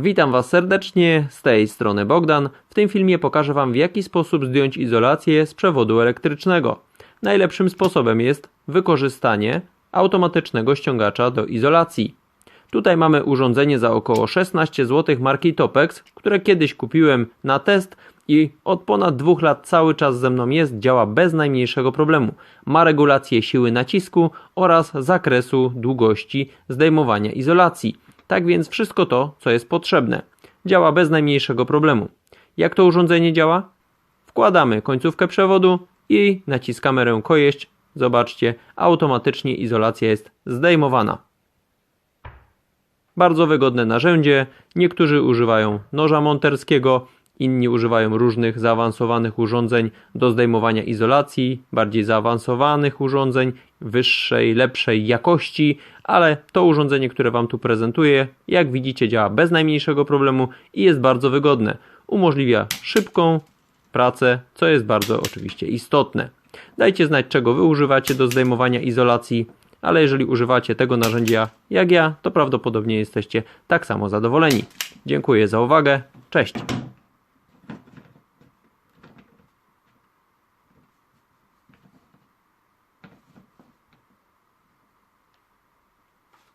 Witam Was serdecznie, z tej strony Bogdan. W tym filmie pokażę Wam w jaki sposób zdjąć izolację z przewodu elektrycznego. Najlepszym sposobem jest wykorzystanie automatycznego ściągacza do izolacji. Tutaj mamy urządzenie za około 16 zł marki Topex, które kiedyś kupiłem na test i od ponad dwóch lat cały czas ze mną jest, działa bez najmniejszego problemu. Ma regulację siły nacisku oraz zakresu długości zdejmowania izolacji. Tak więc wszystko to, co jest potrzebne. Działa bez najmniejszego problemu. Jak to urządzenie działa? Wkładamy końcówkę przewodu i naciskamy rękojeść. Zobaczcie, automatycznie izolacja jest zdejmowana. Bardzo wygodne narzędzie. Niektórzy używają noża monterskiego, inni używają różnych zaawansowanych urządzeń do zdejmowania izolacji, bardziej zaawansowanych urządzeń, wyższej, lepszej jakości, ale to urządzenie, które Wam tu prezentuję, jak widzicie, działa bez najmniejszego problemu i jest bardzo wygodne. Umożliwia szybką pracę, co jest bardzo oczywiście istotne. Dajcie znać, czego Wy używacie do zdejmowania izolacji ale jeżeli używacie tego narzędzia jak ja, to prawdopodobnie jesteście tak samo zadowoleni. Dziękuję za uwagę. Cześć.